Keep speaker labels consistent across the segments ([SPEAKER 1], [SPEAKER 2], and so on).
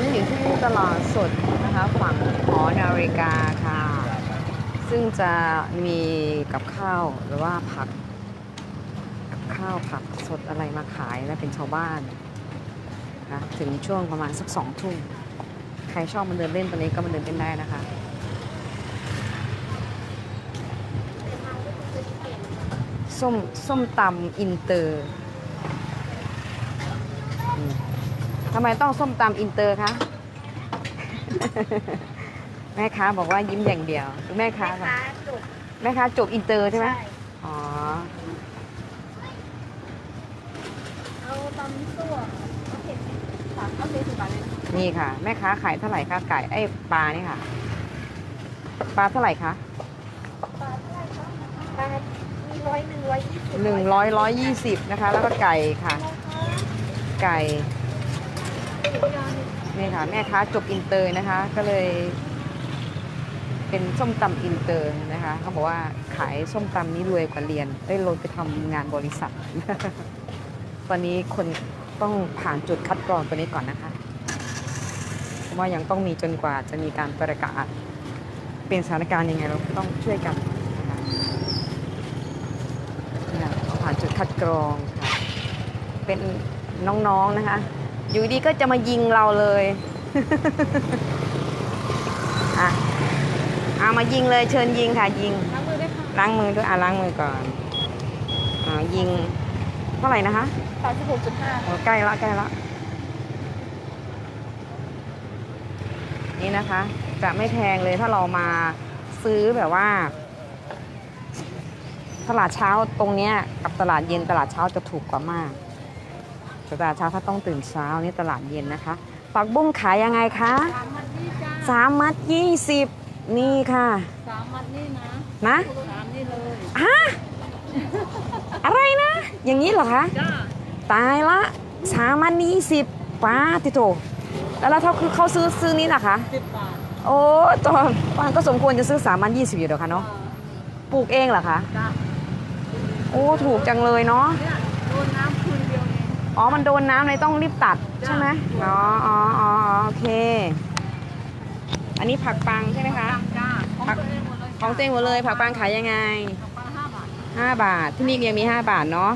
[SPEAKER 1] อนนี้อยู่ที่ตลาดสดนะคะฝั่งหอนาฬิกาค่ะ ซึ่งจะมีกับข้าวหรือว่าผัก กับข้าวผักสดอะไรมาขายและเป็นชาวบ้านนะถึงช่วงประมาณสักสองทุ่มใครชอบมาเดินเล่นตอนนี้ก็มาเดินเล่นได้นะคะส้มส้มตำอินเตอร์ ทำไมต้องส้มตำอินเตอร์คะ แม่ค้าบอกว่ายิ้มอย่างเดียว แม่ค้า
[SPEAKER 2] แม่
[SPEAKER 1] ค่ะ
[SPEAKER 2] ค้าจุก
[SPEAKER 1] แม่ค้าจบอินเตอร์ใช่ไหม
[SPEAKER 2] ใช่
[SPEAKER 1] อ๋อ
[SPEAKER 2] เอาตำซั่วเอาเผ็ดสามเอาเผ็ดสิบบาทเลยนะ
[SPEAKER 1] นี่ค่ะ แม่ค้าขายเท่าไหร่คะไก่ไอ้ยปลานี่ค่ะ ปลาเท่าไหร่คะ
[SPEAKER 2] ปลาเท่าไหร่คะปลามีร้อยหนึ่งร้อยยี่สิบ
[SPEAKER 1] หนึ่งร้อยร้อยยี่สิบนะคะ แล้วก็ไก่ค่ะ ไก่ นี่ค่ะแม่ค้าจบอินเตอร์นะคะ ก็เลยเป็นส้มตำอินเตอร์นะคะเขาบอกว่าขายส้มตำนี้รวยกว่าเรียนได้ลงไปทำงานบริษัท ตอนนี้คนต้องผ่านจุดคัดกรองตัวนี้ก่อนนะคะเพราะว่ายังต้องมีจนกว่าจะมีการประกาศเป็นสถานการณ์ยังไงเราต้องช่วยกันนะคะนี่ค่ะผ่านจุดคัดกรองค่ะเป็นน้องๆนะคะ อยู่ดีก็จะมายิงเราเลยอะเอามายิงเลยเชิญยิงค่ะยิง
[SPEAKER 2] ล้างมือด้วยค่ะ
[SPEAKER 1] ล้างมือด้วยอะล้างมือก่อนอ่ายิงเท่าไหร่นะคะ
[SPEAKER 2] สามสิบหกจุดห้า
[SPEAKER 1] โอ้ใกล้ละใกล้ละนี่นะคะ จะไม่แพงเลยถ้าเรามาซื้อแบบว่า ตลาดเช้าตรงเนี้ยกับตลาดเย็นตลาดเช้าจะถูกกว่ามากแต่ตลาดเช้าถ้าต้องตื่นเช้านี่ตลาดเย็นนะคะผักบุ้งขายยังไงคะ
[SPEAKER 2] สามมัดนี่จ้า
[SPEAKER 1] สามมัดยี่สิบนี่ค่ะ
[SPEAKER 2] สามมัดนี่นะ
[SPEAKER 1] นะ
[SPEAKER 2] สามนี่เลย
[SPEAKER 1] ฮะอะไรนะ อย่างนี้เหรอคะ
[SPEAKER 2] จ้า
[SPEAKER 1] ตายละสามมัดยี่สิบป้าติโตแล้วแล้วเขาคือเขาซื้อซื้อนี้นะคะ
[SPEAKER 2] สิบบาท
[SPEAKER 1] โอ้ตอนปานก็สมควรจะซื้อสามมัดยี่สิบอยู่เดียวค่ะเนาะปลูกเองเหรอคะ
[SPEAKER 2] จ้า
[SPEAKER 1] โอ้ถูกจังเลยเนาะ
[SPEAKER 2] อง
[SPEAKER 1] อ๋อ มันโดนน้ำเลยต้องรีบตัด
[SPEAKER 2] จ้ะ
[SPEAKER 1] ใช่ไหมอ๋ออ๋ออ๋ออ๋อโอเค อันนี้ผักปังใช่ไหมคะ
[SPEAKER 2] ตำจ้าของตัวเองหมดเลย
[SPEAKER 1] ของเต้งหมดเลยผักปังขายยังไง
[SPEAKER 2] ของปลาห้าบาท
[SPEAKER 1] 5บาทที่นี่ยังมี5บาทเนาะ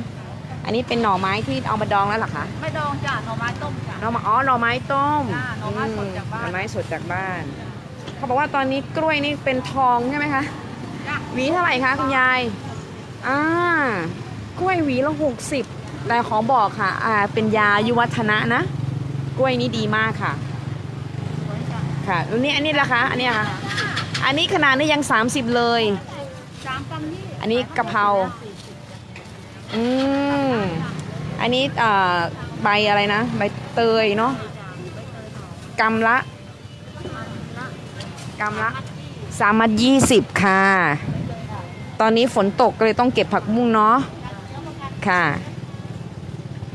[SPEAKER 1] อันนี้เป็นหน่อไม้ที่เอามาดองแล้วเหรอคะ
[SPEAKER 2] ไม่ดองจ้าหน่อไม้ต้มจ้า
[SPEAKER 1] หน่อไม้อ๋อหน่อไม้ต้ม
[SPEAKER 2] จ้ะหน่อไม้สดจากบ้าน
[SPEAKER 1] หน่อไม้สดจากบ้าน เขาบอกว่าตอนนี้กล้วยนี่เป็นทองใช่ไหมคะ
[SPEAKER 2] จ้า
[SPEAKER 1] หวีเท่าไหร่คะคุณยายอ่ากล้วยหวีละ60 แต่ขอบอกค่ะ อ่า เป็นยายุวัฒนะนะ กล้วยนี้ดีมากค่ะ ค่ะแล้วนี่อันนี้ละคะอันนี้ค่ะ อันนี้ขนาดนี้ยัง 30 เลย
[SPEAKER 2] สามกำนี่
[SPEAKER 1] อันนี้กะเพรา อืม อันนี้อ่าใบอะไรนะ ใบเตยเนาะกำละกำละสามัดยี่สิบค่ะ ตอนนี้ฝนตกก็เลยต้องเก็บผักบุ้งเนาะค่ะ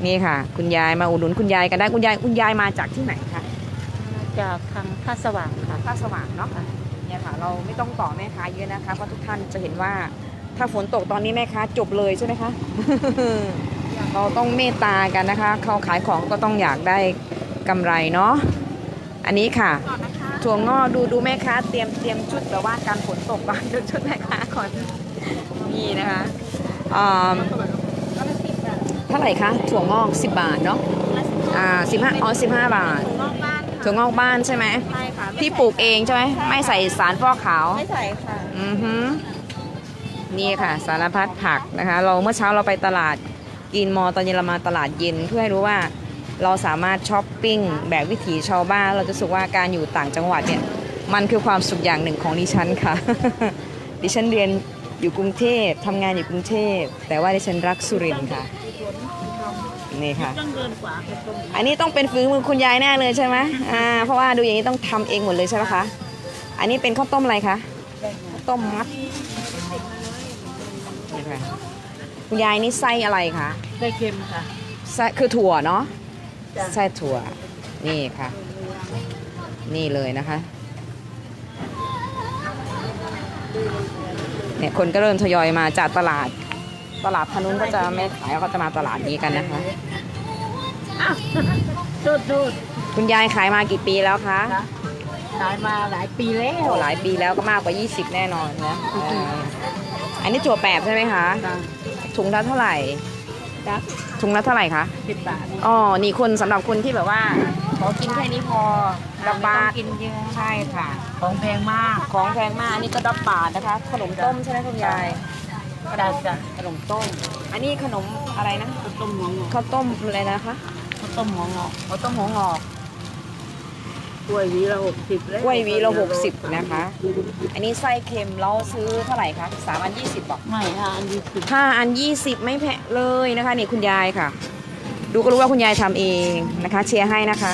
[SPEAKER 1] นี่ค่ะ คุณยายมาอุดหนุนคุณยายกันได้คุณยายคุณยายมาจากที่ไหนคะ
[SPEAKER 2] จากทางท่าสว่างค่ะ
[SPEAKER 1] ท่าสว่างเนาะเนี่ยค่ะ เราไม่ต้องต่อแม่ค้าเยอะนะคะเพราะทุกท่านจะเห็นว่าถ้าฝนตกตอนนี้แม่ค้าจบเลยใช่ไหมคะเราต้องเมตตากันนะคะเขาขายของก็ต้องอยากได้กำไรเนาะอันนี้ค่ะ
[SPEAKER 2] ก่อนนะคะ
[SPEAKER 1] ถั่วงอกดูดูแม่ค้าเตรียมเตรียมชุดแต่ว่าการฝนตกก่อนดูชุดแม่ค้าก่อนนี่นะคะอ่า
[SPEAKER 2] ก็ละสิบบาท
[SPEAKER 1] เท่าไหร่คะถั่วงอก10 บาทเนาะ
[SPEAKER 2] ละสิบ
[SPEAKER 1] อ่า15อ๋อ15บาท
[SPEAKER 2] ถุงนอกบ้านค่ะ
[SPEAKER 1] ถั่วงอกบ้านใช่ไหม
[SPEAKER 2] ใช่ค่ะไม่
[SPEAKER 1] ที่
[SPEAKER 2] ใส่
[SPEAKER 1] ปลูกเองใช่ไหมไม่ใส่สารฟอกขาว
[SPEAKER 2] ไม่ใส่ค่ะ
[SPEAKER 1] อือฮึนี่ค่ะ สารพัดผักนะคะ เราเมื่อเช้าเราไปตลาดกินมอตอนเย็นเรามาตลาดเย็นเพื่อให้รู้ว่าเราสามารถช้อปปิ้งแบบวิถีชาวบ้าน เราจะรู้สึกว่าการอยู่ต่างจังหวัดเนี่ย มันคือความสุขอย่างหนึ่งของดิฉันค่ะ ดิฉันเรียน อยู่กรุงเทพทำงานอยู่กรุงเทพ แต่ว่าดิฉันรักสุรินทร์ค่ะ นี่ค่ะ
[SPEAKER 2] ต้องเดินขวาไปตรง
[SPEAKER 1] อันนี้ต้องเป็นฝีมือคุณยายแน่เลยใช่ไหมอ่า เพราะว่าดูอย่างนี้ต้องทำเองหมดเลยใช่ไหมคะ อันนี้เป็นข้าวต้มอะไรคะ ข้าวต้มมัดนี่ค่ะคุณยายนี่ไส้อะไรคะ
[SPEAKER 2] ได้เค็มค่ะ
[SPEAKER 1] ไส้คือถั่วเนาะ
[SPEAKER 2] จ้ะ
[SPEAKER 1] ไส้ถั่ว นี่ค่ะ นี่เลยนะคะ เนี่ยคนก็เริ่มทยอยมาจากตลาด ตลาดพานุนก็จะไม่ขายเขาจะมาตลาดนี้กันนะคะ
[SPEAKER 2] จุดจุด
[SPEAKER 1] คุณยายขายมากี่ปีแล้วคะ
[SPEAKER 3] นะขายมาหลายปีแล้
[SPEAKER 1] โอ้
[SPEAKER 3] ว
[SPEAKER 1] หลายปีแล้วก็มากกว่า 20 แน่นอนนะเอออันนี้ถั่วแปบใช่ไหมคะ
[SPEAKER 3] จ้ะ
[SPEAKER 1] ถุงละเท่าไหร่
[SPEAKER 3] จ้ะ
[SPEAKER 1] ถุงละเท่าไหร่คะ
[SPEAKER 3] สิบบาท
[SPEAKER 1] อ๋อนี่คุณสำหรับคุณที่แบบว่า ขอกินแค่นี้พอดับบาท
[SPEAKER 3] กินเยอะ
[SPEAKER 1] ใช่ค่ะ
[SPEAKER 3] ของแพงมาก
[SPEAKER 1] ของแพงมาก อันนี้ก็ดับบาทนะคะ ขนมต้มใช่ไหมคุณยาย
[SPEAKER 3] กระดาษจ้ะ
[SPEAKER 1] ขนมต้ม อันนี้ขนมอะไรนะ
[SPEAKER 3] ข้าวต้มหัวงอก
[SPEAKER 1] ข้าวต้มอะไรนะคะ
[SPEAKER 3] ข้าวต้มหัวงอก
[SPEAKER 1] ข้าวต้มหัวงอก
[SPEAKER 3] กล้วยหวีละหกสิบแล้ว
[SPEAKER 1] กล้วยหวีละหกสิบนะคะ อันนี้ไส้เค็มเราซื้อเท่าไหร่คะสามอันยี่สิบบอก
[SPEAKER 3] ไม่ฮะอันนี้สิบ
[SPEAKER 1] ห้าอันยี่สิบไม่แพงเลยนะคะนี่คุณยายค่ะ ดูก็รู้ว่าคุณยายทำเองนะคะ เชียร์ให้นะคะ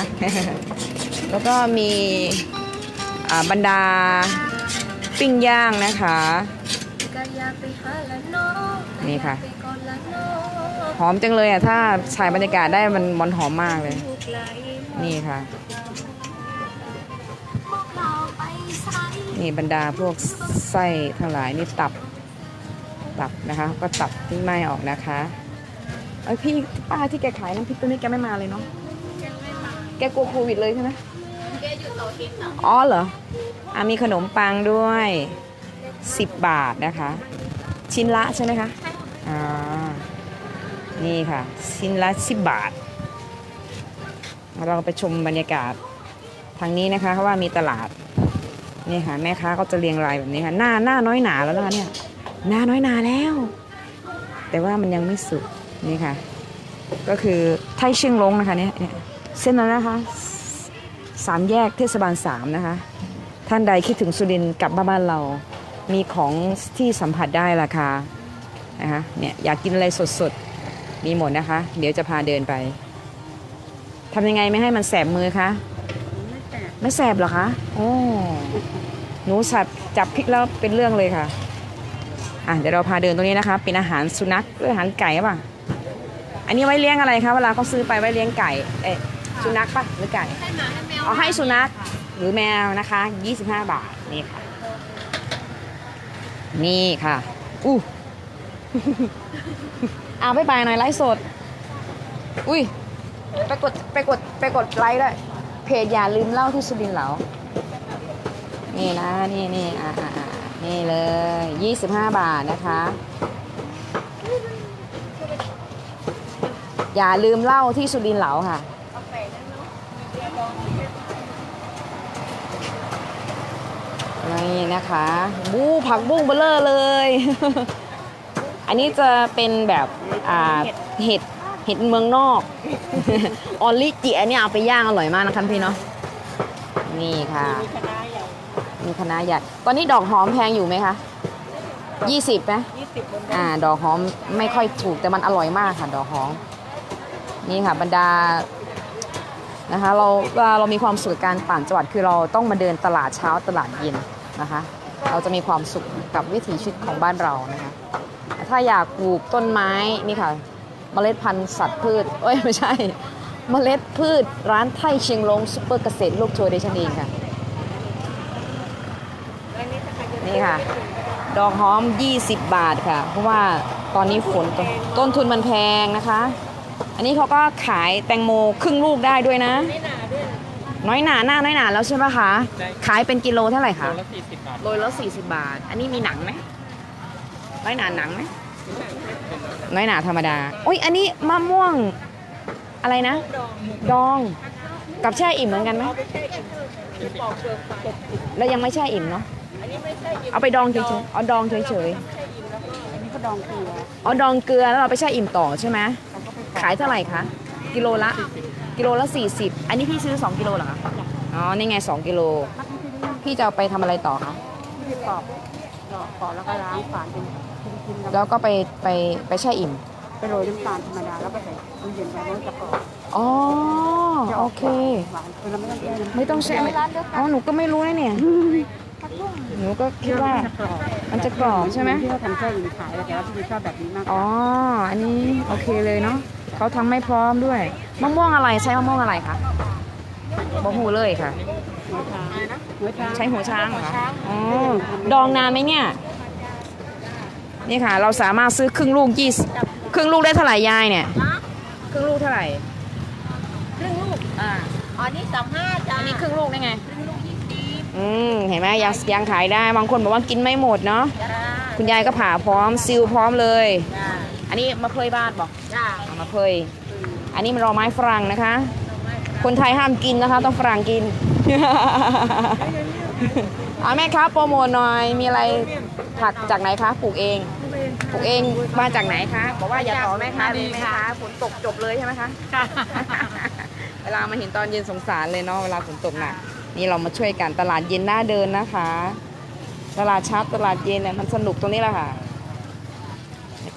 [SPEAKER 1] แล้วก็มีบรรดาปิ้งย่างนะคะนี่ค่ะหอมจังเลยอะถ้าฉายบรรยากาศได้มันมันหอมมากเลย นี่ค่ะ นี่บรรดาพวกไส้ทั้งหลายนี่ตับ ตับนะคะ ก็ตับที่ไม้ออกนะคะ เอ้ยพี่ป้าที่แกขายน้ำพริกตัวนี้แกไม่มาเลยเนาะแกกลัวโควิดเลยใช่ไหมแกอยู่เตาทิพย์อ๋อเหรออะมีขนมปังด้วย 10 บาทนะคะ ชิ้นละใช่ไหมคะอ่านี่ค่ะ ชิ้นละ 10 บาท เราไปชมบรรยากาศทางนี้นะคะเพราะว่ามีตลาดนี่ค่ะแม่ค้าก็จะเรียงรายแบบนี้ค่ะ หน้าหน้าน้อยหนาแล้วนะคะเนี่ยหน้าน้อยหนาแล้ว แต่ว่ามันยังไม่สุด นี่ค่ะ ก็คือไทเชียงลงนะคะเนี่ยเส้นนั้นนะคะสามแยกเทศบาลสามนะคะ ท่านใดคิดถึงสุรินทร์กลับมาบ้านเรามีของที่สัมผัสได้ราคานะคะเนี่ยอยากกินอะไรสดๆ มีหมดนะคะ เดี๋ยวจะพาเดินไปทำยังไงไม่ให้มันแสบมือคะไม่แสบเหรอคะโอ้หนูสับจับพริกแล้วเป็นเรื่องเลยค่ะ อะเดี๋ยวเราพาเดินตรงนี้นะคะ เป็นอาหารสุนัขหรืออาหารไก่ป่ะ อันนี้ไว้เลี้ยงอะไรคะเวลาเขาซื้อไปไว้เลี้ยงไก่เอ๊ะสุนัขป่ะหรือไก่เอาให้สุนัขหรือแมวนะคะ 25 บาทนี่ค่ะ นี่ค่ะอู้เอาไปไปหน่อยไลฟ์สด อุ้ยไปกดไปกดไปกดไลค์ด้วยเพจอย่าลืมเล่าที่สุรินทร์เหลานี่นะนี่นี่อ่าอ่าอ่านี่เลย 25 บาทนะคะ อย่าลืมเล่าที่สุรินทร์เหลาค่ะ นี่นะคะบูผักบุ้งเบลเลอร์เลย อันนี้จะเป็นแบบอ่าเห็ดเห็ดเมืองนอก ออลลิจิอันนี้เอาไปย่างอร่อยมากนะคะพี่เนาะ นี่ค่ะ
[SPEAKER 3] มีคณะใหญ่
[SPEAKER 1] มีคณะใหญ่ตอนนี้ดอกหอมแพงอยู่ไหมคะยี่สิบไหม
[SPEAKER 3] ยี่สิบบน
[SPEAKER 1] อ่า ดอกหอมไม่ค่อยถูกแต่มันอร่อยมากค่ะ ดอกหอม นี่ค่ะบรรดานะคะเราเวลาเรามีความสุขการต่างจังหวัดคือเราต้องมาเดินตลาดเช้าตลาดเย็นนะคะ เราจะมีความสุขกับวิถีชีวิตของบ้านเรานะคะ ถ้าอยากปลูกต้นไม้นี่ค่ะเมล็ดพันธุ์สัตว์พืชเอ้ยไม่ใช่เมล็ดพืชร้านไท่เชียงลงซุปเปอร์เกษตรโลกโชว์เดชันเองค่ะนี่ค่ะ ดอกหอม 20 บาทค่ะ เพราะว่าตอนนี้ฝนต้นทุนมันแพงนะคะ อันนี้เขาก็ขายแตงโมครึ่งลูกได้ด้วยนะน้อยหนาหน้าน้อยหนาแล้วใช่ไหมคะ ขายเป็นกิโลเท่าไหร่คะ
[SPEAKER 4] ละสี่สิบบาท
[SPEAKER 1] โลละ40บาท อันนี้มีหนังไหมน้อยหนาหนังไหมน้อยหนาธรรมดาอุ้ยอันนี้มะม่วงอะไรนะ ดองกับแช่อิ่มเหมือนกันไหมแล้วยังไม่แช่อิ่มเนาะเอาไปดองเฉยๆเอาดองเฉย
[SPEAKER 3] อันนี้ก็ดองเกลือ
[SPEAKER 1] ๆเอาดองเกลือแล้วเราไปแช่อิ่มต่อใช่ไหม ขายเท่าไหร่คะ กิโลละ กิโลละ 40 อันนี้พี่ซื้อ 2 กิโลเหรอคะ อ๋อ นี่ไง 2 กิโล พี่จะเอาไปทำอะไรต่อคะ
[SPEAKER 3] ที่ปอกดอกปอกแล้วก็ล้างฝานเป็นชิ้นๆแล้ว
[SPEAKER 1] แล้วก็ไปไปไปแช่อิ่ม
[SPEAKER 3] ไปโรยน้ำตาลธรรมดาแล้วก็ใส่ตู้เย็นไว้แล้วจะกรอบ
[SPEAKER 1] อ๋อ โอเค
[SPEAKER 3] หวานคือเราไม่ต้องแช่น้ำ
[SPEAKER 1] ไม่ต้องแช่อ๋อ หนูก็ไม่รู้นะเนี่ย หนูก็คิดว่า
[SPEAKER 3] จะกรอบ
[SPEAKER 1] มันจะกรอบใช่ไหม
[SPEAKER 3] ที่เขาทำแช่อิ่มขายแต่ว่าที่ชอบแบบนี้มากก
[SPEAKER 1] อ๋
[SPEAKER 3] ว่า
[SPEAKER 1] ออันนี้โอเคเลยเนาะ เขาทำไม่พร้อมด้วยมะม่วงอะไรใช้มะม่วงอะไรคะบะหูเลยค่ะ
[SPEAKER 3] หัวช้างหัวช้าง
[SPEAKER 1] ใช้หัวช้างเหรอคะอ๋อดองนานไหมเนี่ย นี่ค่ะ เราสามารถซื้อครึ่งลูกยี่สิบครึ่งลูกได้เท่าไหร่ยายเนี่ยครึ่งลูกเท่าไหร่
[SPEAKER 2] ครึ่งลูก
[SPEAKER 1] อ่า
[SPEAKER 2] อ๋ออันนี้สามห้าจ้า
[SPEAKER 1] อันนี้ครึ่งลูกได้ไง
[SPEAKER 2] ลูกยี่สิบ
[SPEAKER 1] อืมเห็นไหมยังยังขายได้บางคนบอกว่ากินไม่หมดเนาะ
[SPEAKER 2] จ้า
[SPEAKER 1] คุณยายก็ผ่าพร้อมซิลพร้อมเลย
[SPEAKER 2] จ้า
[SPEAKER 1] อันนี้มะเพยบ้านบอก
[SPEAKER 2] จ้า
[SPEAKER 1] เอามะเพยอันนี้มันรอไม้ฝรั่งนะคะ คนไทยห้ามกินนะคะ ต้องฝรั่งกิน เอาแม่ค้าโปรโมทหน่อยมีอะไรผักจากไหนคะปลูกเองปลูกเองมาจากไหนคะบอกว่าอย่าต่อแม่ค้าเลยแม่ค้าฝนตกจบเลยใช่ไหมคะ
[SPEAKER 3] ค่ะ
[SPEAKER 1] เวลามาเห็นตอนเย็นสงสารเลยเนาะเวลาฝนตกหนักนี่เรามาช่วยกันตลาดเย็นหน้าเดินนะคะ ตลาดเช้าตลาดเย็นเนี่ยมันสนุกตรงนี้แหละค่ะ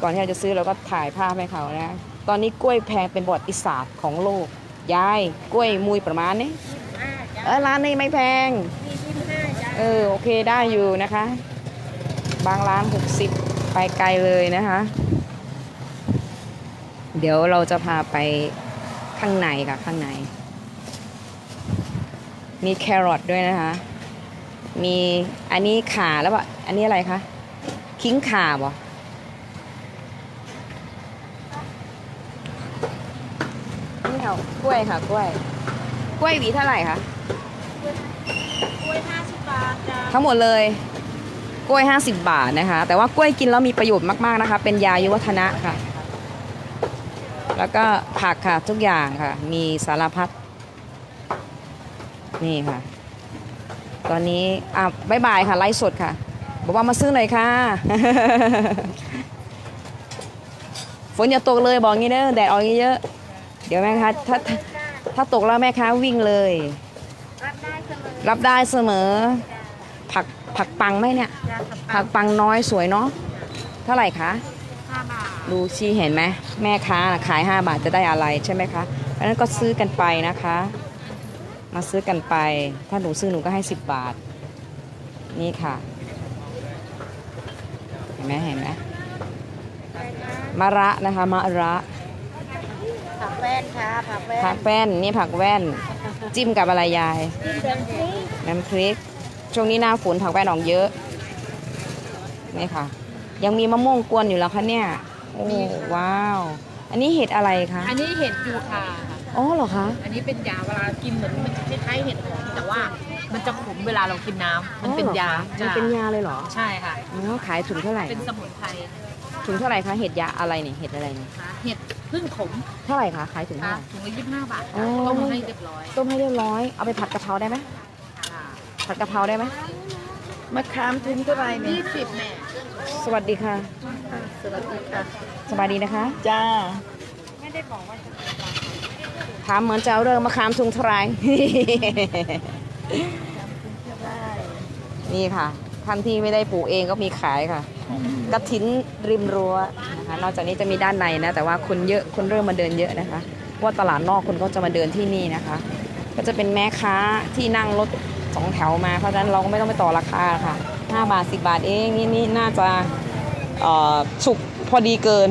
[SPEAKER 1] ก่อนที่เราจะซื้อเราก็ถ่ายภาพให้เขานะ ตอนนี้กล้วยแพงเป็นประวัติศาสตร์ของโลก ยายกล้วยมุยประมาณนี้
[SPEAKER 2] ห้าจ้า
[SPEAKER 1] เออร้านนี้ไม่แพง
[SPEAKER 2] สี่สิบห้าจ้า
[SPEAKER 1] เออโอเคได้อยู่นะคะ บางร้าน 60 ไปไกลเลยนะคะ เดี๋ยวเราจะพาไปข้างในค่ะข้างใน มีแครอทด้วยนะคะ มีอันนี้ขาแล้วปะอันนี้อะไรคะ คิ้งขาบ่ นี่ค่ะกล้วยค่ะ กล้วย กล้วยหวีเท่าไหร่คะ
[SPEAKER 2] กล้วยห้าสิบบาทจ้า
[SPEAKER 1] ทั้งหมดเลย กล้วย 50 บาทนะคะ แต่ว่ากล้วยกินแล้วมีประโยชน์มากๆนะคะ เป็นยายุวัฒนะค่ะ แล้วก็ผักค่ะทุกอย่างค่ะ มีสารพัด นี่ค่ะ ตอนนี้ อะบายบายค่ะ ไลฟ์สดค่ะ บอกว่ามาซื้อหน่อยค่ะ ฝนอย่าตกเลยบอกงี้เด้อแดดออกเยอะๆ เดี๋ยวแม่ค้าถ้าถ้าถ้าตกแล้วแม่ค้าวิ่งเลย
[SPEAKER 2] รับได้เสมอ
[SPEAKER 1] รับได้เสมอ ผักผักปังไหมเนี่ย
[SPEAKER 2] จ้าส
[SPEAKER 1] ผักปังน้อยสวยเนาะเท่าไหร่คะ
[SPEAKER 2] ห้าบาท
[SPEAKER 1] ดูชีเห็นไหมแม่ค้าน่ะขาย 5 บาทจะได้อะไรใช่ไหมคะเพราะฉะนั้นก็ซื้อกันไปนะคะ มาซื้อกันไป ถ้าหนูซื้อหนูก็ให้ 10 บาท นี่ค่ะ เห็นไหมเห็นไหมมะระนะคะมะระ
[SPEAKER 2] ผักแว่นค่ะผักแว่น
[SPEAKER 1] ผักแว่นนี่ผักแว่น จิ้มกับอะไรยาย
[SPEAKER 2] จิ้มเดือนพริก
[SPEAKER 1] น้ำพริก ช่วงนี้หน้าฝนผักแว่นออกเยอะนี่ค่ะ ยังมีมะม่วงกวนอยู่แล้วคะเนี่ยโอ้ว้าว อันนี้เห็ดอะไรคะ
[SPEAKER 3] อันนี้เห็ดยูคาค่ะ
[SPEAKER 1] อ๋อเหรอคะ
[SPEAKER 3] อันนี้เป็นยาเวลากินเหมือนมันคล้ายๆเห็ดหอมแต่ว่ามันจะขมเวลาเรากินน้ำมันเป็นยา
[SPEAKER 1] อ๋อหรอคะมันเป็นยาเลยเหรอ
[SPEAKER 3] ใช่ค่ะ
[SPEAKER 1] อ๋อขายถุงเท่าไหร่
[SPEAKER 3] เป็นสมุนไพร
[SPEAKER 1] ถุงเท่าไหร่คะเห็ดยาอะไรเนี่ยเห็ดอะไรเนี่ย
[SPEAKER 3] นะคะเห็ดพึ่งขม
[SPEAKER 1] เท่าไหร่คะขายถุงเท่า
[SPEAKER 3] ค่ะ
[SPEAKER 1] ไหร่
[SPEAKER 3] ถุงละยี่สิบห้าบาท
[SPEAKER 1] อ๋อ
[SPEAKER 3] ต้มมาให้เรียบร้อย
[SPEAKER 1] ต้มให้เรียบร้อยเอาไปผัดกะเพราได้ไหม
[SPEAKER 3] ค่ะ
[SPEAKER 1] ผัดกะเพราได้ไหม
[SPEAKER 2] มะขามทุนเท่าไหร่เนี่ย
[SPEAKER 3] ยี่สิบแม่
[SPEAKER 1] สวัสดีค่ะ
[SPEAKER 2] สวัสดีค่ะ
[SPEAKER 1] สบายดีนะคะ
[SPEAKER 2] จ้า
[SPEAKER 1] ถามเหมือนจะเอาเรื่องมะขามทุงเทาไหรนี่ค่ะ ท่านที่ไม่ได้ปลูกเองก็มีขายค่ะกระถินริมรั้วนะคะนอกจากนี้จะมีด้านในนะ แต่ว่าคนเยอะคนเริ่มมาเดินเยอะนะคะเพราะว่าตลาดนอกคนก็จะมาเดินที่นี่นะคะ ก็จะเป็นแม่ค้าที่นั่งรถสองแถวมาเพราะฉะนั้นเราก็ไม่ต้องไปต่อราคาค่ะ5บาท10บาทเองนี่นี่น่าจะเอ่อสุกพอดีเกิน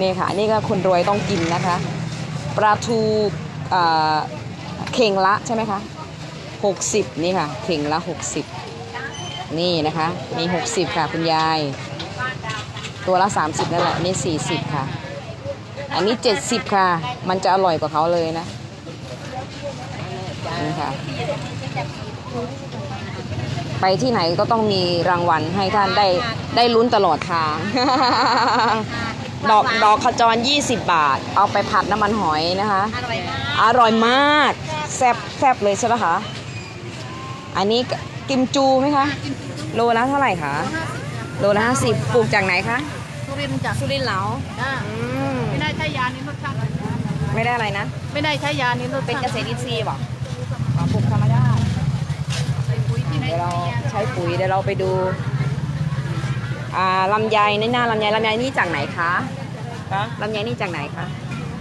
[SPEAKER 1] นี่ค่ะนี่ก็คนรวยต้องกินนะคะปลาทูเอ่อเข่งละใช่ไหมคะ60นี่ค่ะเข่งละ 60 นี่นะคะ มี 60 ค่ะคุณยาย ตัวละ 30 นั่นแหละ นี่ 40 ค่ะ อันนี้ 70 ค่ะ มันจะอร่อยกว่าเขาเลยนะนี่ค่ะ ไปที่ไหนก็ต้องมีรางวัลให้ท่านได้ได้ลุ้นตลอดทาง ดอกดอกขจร 20 บาท เอาไปผัดน้ำมันหอยนะคะ
[SPEAKER 2] อร่อยมาก
[SPEAKER 1] อร่อยมากแซ่บแซ่บเลยใช่ไหมคะ อันนี้ กิมจูไหมคะโลละเท่าไหร่คะโลละห้าสิบปลูกจากไหนคะ
[SPEAKER 2] ทุเรียนจาก
[SPEAKER 1] สุรินทร์เหลา
[SPEAKER 2] จ้า
[SPEAKER 1] อืม
[SPEAKER 2] ไม่ได้ใช้ยานี้รสชาติ
[SPEAKER 1] ไม่ได้อะไรนะ
[SPEAKER 2] ไม่ได้ใช้ยานี้รส
[SPEAKER 1] เป็น
[SPEAKER 2] ชาติ
[SPEAKER 1] เกษตรอินทรีย์ป่ะอ๋อปลูกธรรมดาเดี๋ยวเราใช้ปุ๋ยเดี๋ยวเราไปดูอ่าลำไยในหน้าลำไยลำไยนี่จากไหนคะลำไยนี่จากไหนคะ